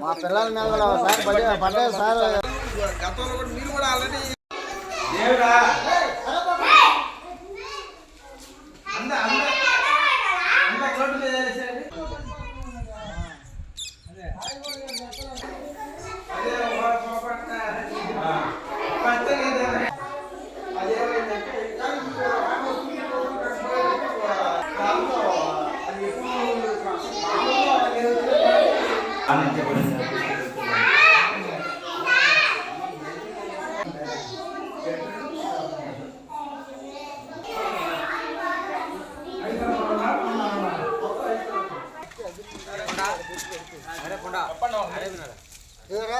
మా పిల్లల మీద కూడా ఒకసారి పడే పడ్డే సార్. గతంలో కూడా మీరు కూడా ఆల్రెడీ ఇదిగోరా.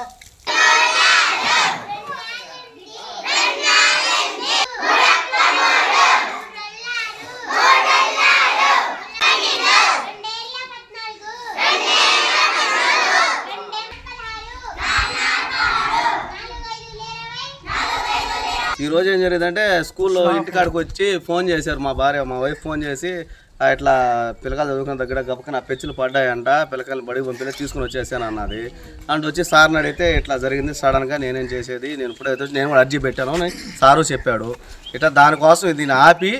ఈ రోజు ఏం జరిగిందంటే స్కూల్లో ఇంటికాడికి వచ్చి ఫోన్ చేశారు మా భార్య మా వైఫ్ ఫోన్ చేసి "ఆ, ఇట్లా పిల్లకాయలు చదువుకున్న దగ్గర గబక నా పెచ్చులు పడ్డాయంట పిల్లకాయలు బడికి పంపితే తీసుకుని వచ్చేసాను అన్నది. అండ్ వచ్చి సార్ని అడిగితే ఇట్లా జరిగింది సడన్గా నేనేం చేసేది? నేను ఇప్పుడు అయితే నేను కూడా అర్జీ పెట్టాను అని సారు చెప్పాడు. ఇట్లా దానికోసం దీన్ని ఆపి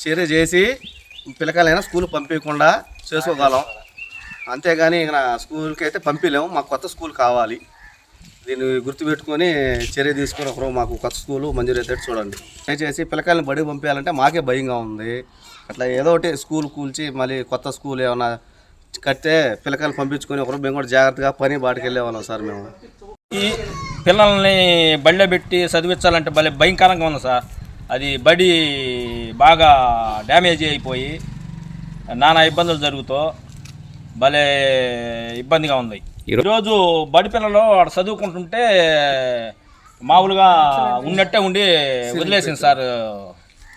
చర్య చేసి పిల్లకాయలైనా స్కూల్ పంపించకుండా చేసుకోగలం. అంతేగాని ఇక నా స్కూల్కి అయితే పంపించలేము మాకు కొత్త స్కూల్ కావాలి. దీన్ని గుర్తుపెట్టుకొని చర్య తీసుకొని ఒకరు మాకు కొత్త స్కూలు మంజూరు అయితే చూడండి. దయచేసి పిల్లకాయలను బడికి పంపించాలంటే మాకే భయంగా ఉంది. అట్లా ఏదో ఒకటి స్కూల్ కూల్చి మళ్ళీ కొత్త స్కూల్ ఏమైనా కడితే పిల్లకాయలు పంపించుకొని ఒకరు మేము కూడా జాగ్రత్తగా పని బాటికి వెళ్ళేవాళ్ళం సార్ మేము. ఈ పిల్లల్ని బళ్ళో పెట్టి చదివించాలంటే భలే భయంకరంగా ఉంది సార్. అది బడి బాగా డ్యామేజ్ అయిపోయి నానా ఇబ్బందులు జరుగుతూ భలే ఇబ్బందిగా ఉంది. ఈరోజు బడి పిల్లలు ఆడ చదువుకుంటుంటే మామూలుగా ఉన్నట్టే ఉండి వదిలేసింది సార్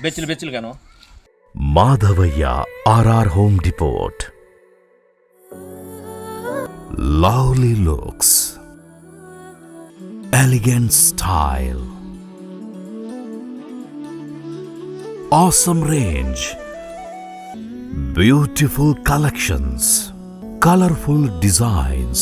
బెచ్చులు బెచ్చులుగాను Madhavayya RR home depot lovely looks. Elegant style. awesome range beautiful collections colorful designs